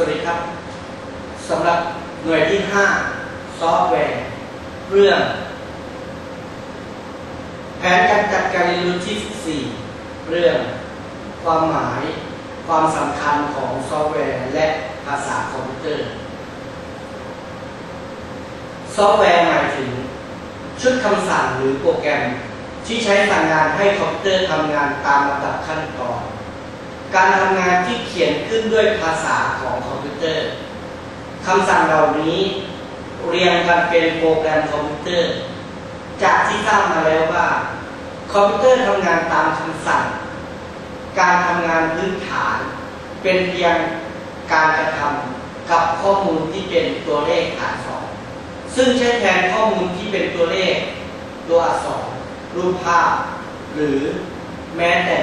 วัสดีครับสำหรับหน่วยที่ 5 ซอฟต์แวร์ เรื่อง แผนการจัดการเรียนรู้ที่ 14 เรื่อง ความหมาย ความสำคัญของซอฟต์แวร์และภาษาคอมพิวเตอร์ ซอฟต์แวร์หมายถึง ชุดคำสั่งหรือโปรแกรม ที่ใช้สั่งงานให้คอมพิวเตอร์ทำงานตามลำดับขั้นตอน การทำงานที่เขียนขึ้นด้วยภาษาของคอมพิวเตอร์คำสั่งเหล่านี้เรียงกันเป็นโปรแกรมคอมพิวเตอร์ จากที่ทราบมาแล้วว่าคอมพิวเตอร์ทำงานตามคำสั่ง การทำงานพื้นฐาน เป็นเพียงการกระทำกับข้อมูลที่เป็นตัวเลขฐานสองซึ่งใช้แทนข้อมูลที่เป็นตัวเลข ตัวอักษรรูปภาพ หรือแม้แต่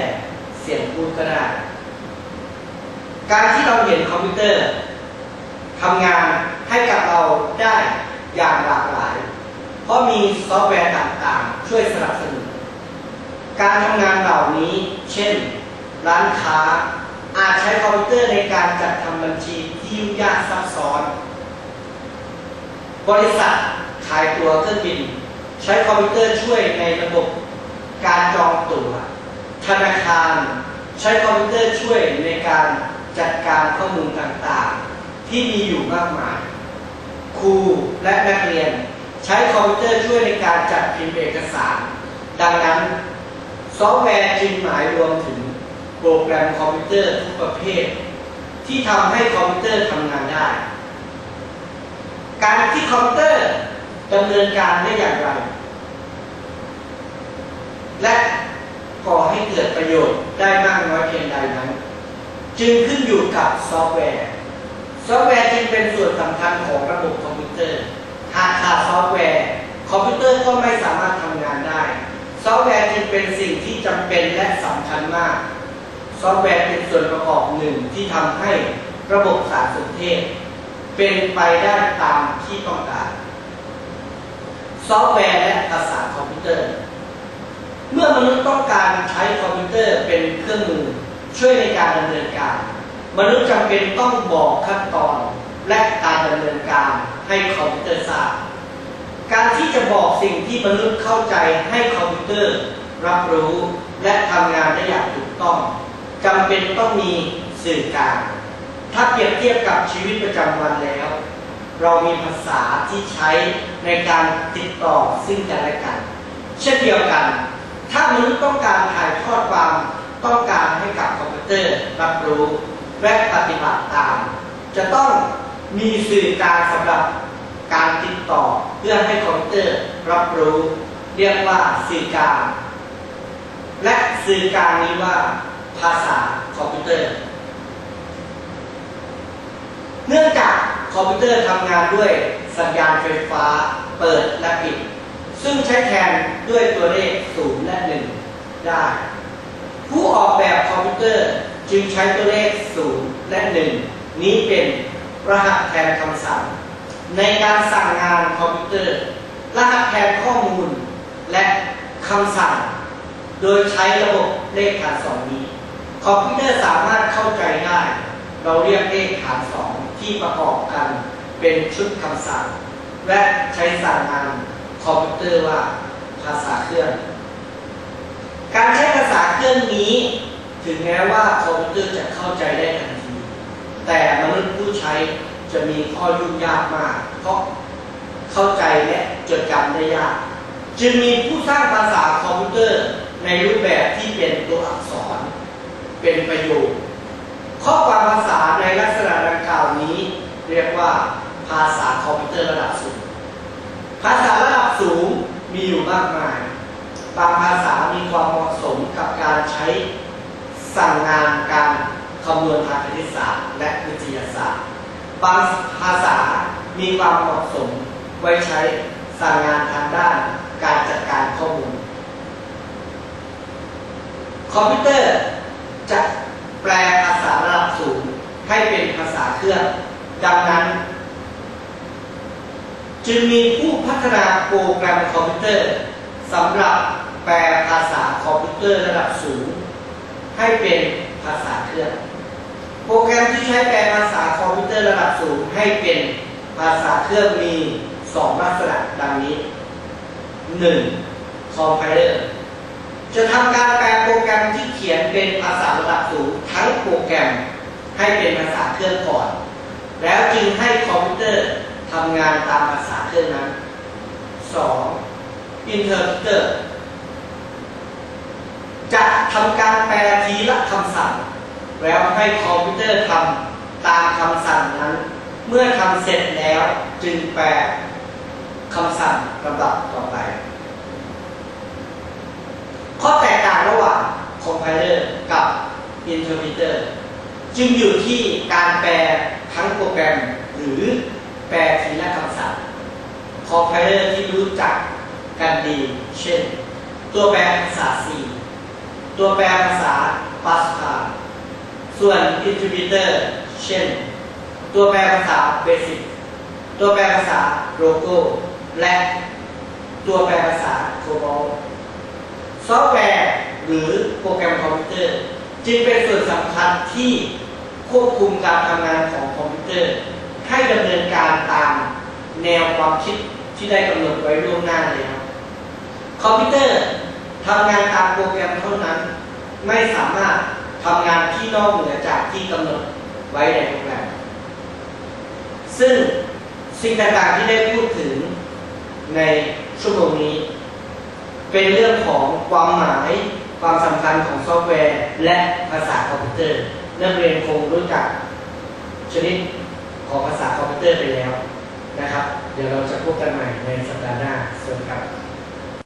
เสียงพูดก็ได้ การที่เราเห็นคอมพิวเตอร์ทำงานให้กับเราได้อย่างหลากหลาย เพราะมีซอฟต์แวร์ต่างๆ ช่วยสนับสนุน การทำงานเหล่านี้ เช่น ร้านค้าอาจใช้คอมพิวเตอร์ในการจัดทำบัญชีที่ยุ่งยากซับซ้อน บริษัทขายตั๋วเครื่องบิน ใช้คอมพิวเตอร์ช่วยในระบบการจองตั๋วธนาคาร ใช้คอมพิวเตอร์ช่วยในการ จัดการข้อมูลต่างๆ ที่มีอยู่มากมาย ครูและนักเรียน ใช้คอมพิวเตอร์ช่วยในการจัดพิมพ์เอกสาร ดังนั้น ซอฟต์แวร์จึงหมายรวมถึงโปรแกรมคอมพิวเตอร์ทุกประเภท ที่ทำให้คอมพิวเตอร์ทำงานได้ การที่คอมพิวเตอร์ดำเนินการได้อย่างไร และก่อให้เกิดประโยชน์ได้มากน้อยเพียงใดนั้น จึงขึ้นอยู่กับซอฟต์แวร์ ซอฟต์แวร์จึงเป็นส่วนสำคัญของระบบคอมพิวเตอร์ หากขาดซอฟต์แวร์ คอมพิวเตอร์ก็ไม่สามารถทำงานได้ ซอฟต์แวร์จึงเป็นสิ่งที่จำเป็นและสำคัญมาก ซอฟต์แวร์เป็นส่วนประกอบหนึ่งที่ทำให้ระบบสารสนเทศ เป็นไปได้ตามที่ต้องการ ซอฟต์แวร์และภาษาคอมพิวเตอร์ เมื่อมนุษย์ต้องการใช้คอมพิวเตอร์เป็นเครื่องมือ ช่วยในการดำเนินการ มนุษย์จำเป็นต้องบอกขั้นตอนและการดำเนินการให้คอมพิวเตอร์ทราบ การที่จะบอกสิ่งที่มนุษย์เข้าใจให้คอมพิวเตอร์ รับรู้และทำงานได้อย่างถูกต้องจำเป็นต้องมีสื่อกลางถ้าเปรียบเทียบกับชีวิตประจำวันแล้ว เรามีภาษาที่ใช้ในการติดต่อซึ่งกันและกัน เช่นเดียวกัน ถ้ามนุษย์ต้องการถ่ายทอดความ ต้องการให้กับคอมพิวเตอร์รับรู้และปฏิบัติตาม จะต้องมีสื่อกางสำหรับการติดต่อเพื่อให้คอมพิวเตอร์รับรู้ เรียกว่าสื่อกางและสื่อกางนี้ว่าภาษาคอมพิวเตอร์ เนื่องจากคอมพิวเตอร์ทำงานด้วยสัญญาณไฟฟ้าเปิดและปิด ซึ่งใช้แทนด้วยตัวเลข0และ 1 ได้ ผู้ออกแบบคอมพิวเตอร์จึงใช้ตัวเลข 0 และ 1 นี้เป็นรหัสแทนคำสั่ง ในการสั่งงานคอมพิวเตอร์ รหัสแทนข้อมูล และคำสั่ง โดยใช้ระบบเลขฐานสองนี้คอมพิวเตอร์สามารถเข้าใจได้เราเรียกเลขฐานสองที่ประกอบกันเป็นชุดคำสั่ง และใช้สั่งงานคอมพิวเตอร์ว่าภาษาเครื่อง การใช้ภาษาเครื่องนี้ ถึงแม้ว่าคอมพิวเตอร์จะเข้าใจได้ทันที แต่มนุษย์ผู้ใช้จะมีข้อยุ่งยากมาก เพราะเข้าใจและจดจำได้ยาก จึงมีผู้สร้างภาษาคอมพิวเตอร์ในรูปแบบที่เป็นตัวอักษร เป็นประโยค ข้อความภาษาในลักษณะดังกล่าวนี้ เรียกว่าภาษาคอมพิวเตอร์ระดับสูง ภาษาระดับสูงมีอยู่มากมาย บางภาษามีความเหมาะสมกับการใช้ สั่งงานการคำนวณทางคณิตศาสตร์ และวิทยาศาสตร์ บางภาษามีความเหมาะสมไว้ใช้สั่งงานทางด้านการจัดการข้อมูล คอมพิวเตอร์จะแปลภาษาระดับสูงให้เป็นภาษาเครื่อง ดังนั้น จึงมีผู้พัฒนาโปรแกรมคอมพิวเตอร์สำหรับแปลภาษาคอมพิวเตอร์ระดับสูง ให้เป็นภาษาเครื่อง โปรแกรมที่ใช้แปลภาษาคอมพิวเตอร์ระดับสูงให้เป็นภาษาเครื่องมี 2 ลักษณะดังนี้ 1. คอมไพเลอร์จะทำการแปลโปรแกรมที่เขียนเป็นภาษาระดับสูงทั้งโปรแกรมให้เป็นภาษาเครื่องก่อน แล้วจึงให้คอมพิวเตอร์ทำงานตามภาษาเครื่องนั้น 2. Interpreter จะท ทำการแปลทีละคำสั่ง แล้วให้คอมพิวเตอร์ทำตามคำสั่งนั้น เมื่อทำเสร็จแล้วจึงแปลคำสั่งลำดับต่อไป ข้อแตกต่างระหว่างคอมไพเลอร์กับ Interpreter จึงอยู่ที่การแปลทั้งโปรแกรมหรือแปลทีละคำสั่งคอมไพเลอร์ที่รู้จักกันดี เช่น ตัวแปลภาษา C ตัวแปลภาษา Pascal ส่วน Interpreter เช่น ตัวแปลภาษา Basic ตัวแปลภาษา Logo และตัวแปลภาษา COBOL ซอฟต์แวร์หรือโปรแกรมคอมพิวเตอร์ จึงเป็นส่วนสำคัญที่ควบคุมการทำงานของคอมพิวเตอร์ ให้ดำเนินการตามแนวความคิดที่ได้กำหนดไว้ล่วงหน้าแล้วคอมพิวเตอร์ ทำงานตามโปรแกรมเท่านั้น ไม่สามารถทำงานที่นอกเหนือจากที่กำหนดไว้ในโปรแกรม ซึ่งสิ่งต่างๆที่ได้พูดถึงในชั่วโมงนี้ เป็นเรื่องของความหมายความสำคัญของซอฟต์แวร์ และภาษาคอมพิวเตอร์นักเรียนคงรู้จักชนิดของภาษาคอมพิวเตอร์ไปแล้วนะครับ เดี๋ยวเราจะพบกันใหม่ในสัปดาห์หน้าสวัสดีครับ